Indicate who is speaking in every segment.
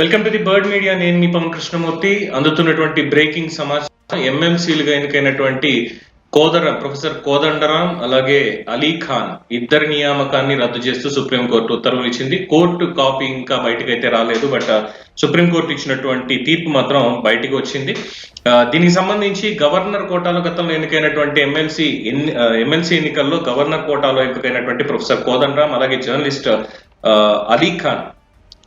Speaker 1: Welcome to the bird media నేను మీ పవన్ కృష్ణమూర్తి. అందుతున్నటువంటి బ్రేకింగ్ సమాచారం ఎంఎంసీలుగా ఎన్నికైనటువంటి కోదర ప్రొఫెసర్ కోదండరాం అలాగే అలీ ఖాన్ ఇద్దరి నియామకాన్ని రద్దు చేస్తూ సుప్రీంకోర్టు ఉత్తర్వులు ఇచ్చింది. కోర్టు కాపీ ఇంకా బయటకు అయితే రాలేదు బట్ సుప్రీంకోర్టు ఇచ్చినటువంటి తీర్పు మాత్రం బయటకు వచ్చింది. దీనికి సంబంధించి గవర్నర్ కోటాలో గతంలో ఎన్నికైనటువంటి ఎమ్మెల్సీ ఎమ్మెల్సీ ఎన్నికల్లో గవర్నర్ కోటాలో ఎంపికైనటువంటి ప్రొఫెసర్ కోదండరాం అలాగే జర్నలిస్ట్ అలీ ఖాన్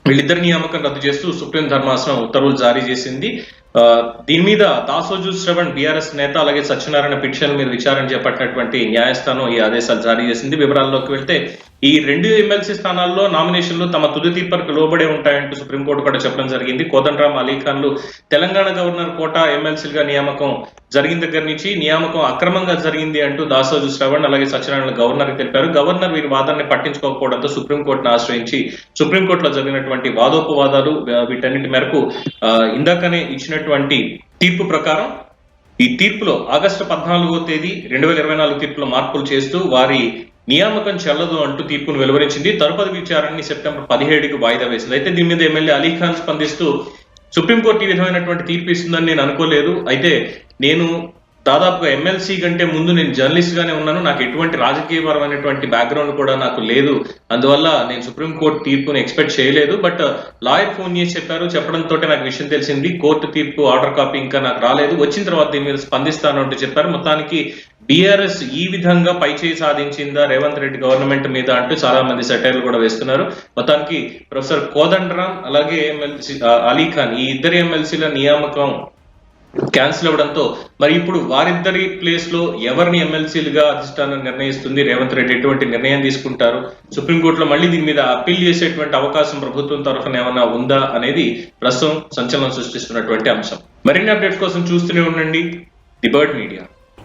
Speaker 1: వీళ్ళిద్దరి నియామకం రద్దు చేస్తూ సుప్రీం ధర్మాసనం ఉత్తర్వులు జారీ చేసింది. ఆ, దీని మీద దాసోజు శ్రవణ్ బీఆర్ఎస్ నేత అలాగే సత్యనారాయణ పిటిషన్ మీద విచారణ చేపట్టినటువంటి న్యాయస్థానం ఈ ఆదేశాలు జారీ చేసింది. వివరాల్లోకి వెళ్తే ఈ రెండు ఎమ్మెల్సీ స్థానాల్లో నామినేషన్లు తమ తుది తీర్పుకు లోబడే ఉంటాయంటూ సుప్రీంకోర్టు కూడా చెప్పడం జరిగింది. కోదండరామ్ అలీ ఖాన్లు తెలంగాణ గవర్నర్ కోట ఎమ్మెల్సీలుగా నియామకం జరిగిన దగ్గర నుంచి నియామకం అక్రమంగా జరిగింది అంటూ దాసోజు శ్రవణ్ అలాగే సత్యనారాయణ గవర్నర్ తెలిపారు. గవర్నర్ వీరి వాదాన్ని పట్టించుకోకపోవడంతో సుప్రీంకోర్టును ఆశ్రయించి సుప్రీంకోర్టులో జరిగినటువంటి వాదోపవాదాలు వీటన్నిటి మేరకు ఇందాకనే ఇచ్చినటువంటి తీర్పు ప్రకారం ఈ తీర్పులో ఆగస్టు పద్నాలుగో తేదీ రెండు వేల ఇరవై నాలుగు తీర్పులో మార్పులు చేస్తూ వారి నియామకం చెల్లదు అంటూ తీర్పును వెలువరించింది. తదుపరి విచారణని సెప్టెంబర్ పదిహేడుకి వాయిదా వేసింది. అయితే దీని మీద ఎమ్మెల్యే అలీ ఖాన్ స్పందిస్తూ సుప్రీంకోర్టు ఈ విధమైనటువంటి తీర్పు ఇస్తుందని నేను అనుకోలేదు. అయితే నేను దాదాపుగా ఎమ్మెల్సీ కంటే ముందు నేను జర్నలిస్ట్ గానే ఉన్నాను. నాకు ఎటువంటి రాజకీయపరమైనటువంటి బ్యాక్గ్రౌండ్ కూడా నాకు లేదు. అందువల్ల నేను సుప్రీంకోర్టు తీర్పును ఎక్స్పెక్ట్ చేయలేదు. బట్ లాయర్ ఫోన్ చేసి చెప్పారు. చెప్పడంతో నాకు విషయం తెలిసింది. కోర్టు తీర్పు ఆర్డర్ కాపీ ఇంకా నాకు రాలేదు. వచ్చిన తర్వాత దీని మీద స్పందిస్తాను అంటూ చెప్పారు. మొత్తానికి బీఆర్ఎస్ ఈ విధంగా పైచేయి సాధించిందా? రేవంత్ రెడ్డి గవర్నమెంట్ మీద అంటూ చాలా మంది సెటైర్లు కూడా వేస్తున్నారు. మొత్తానికి ప్రొఫెసర్ కోదండరాం అలాగే ఎమ్మెల్సీ అలీ ఖాన్ ఈ ఇద్దరు ఎమ్మెల్సీల నియామకం క్యాన్సిల్ అవ్వడంతో మరి ఇప్పుడు వారిద్దరి ప్లేస్లో ఎవరిని ఎమ్మెల్సీలుగా అధిష్టానం నిర్ణయిస్తుంది? రేవంత్ రెడ్డి ఎటువంటి నిర్ణయం తీసుకుంటారు? సుప్రీంకోర్టులో మళ్ళీ దీని మీద అప్పీల్ చేసేటువంటి అవకాశం ప్రభుత్వం తరఫున ఏమైనా ఉందా అనేది ప్రస్తుతం సంచలనం సృష్టిస్తున్నటువంటి అంశం. మరిన్ని అప్డేట్స్ కోసం చూస్తూనే ఉండండి. The bird media.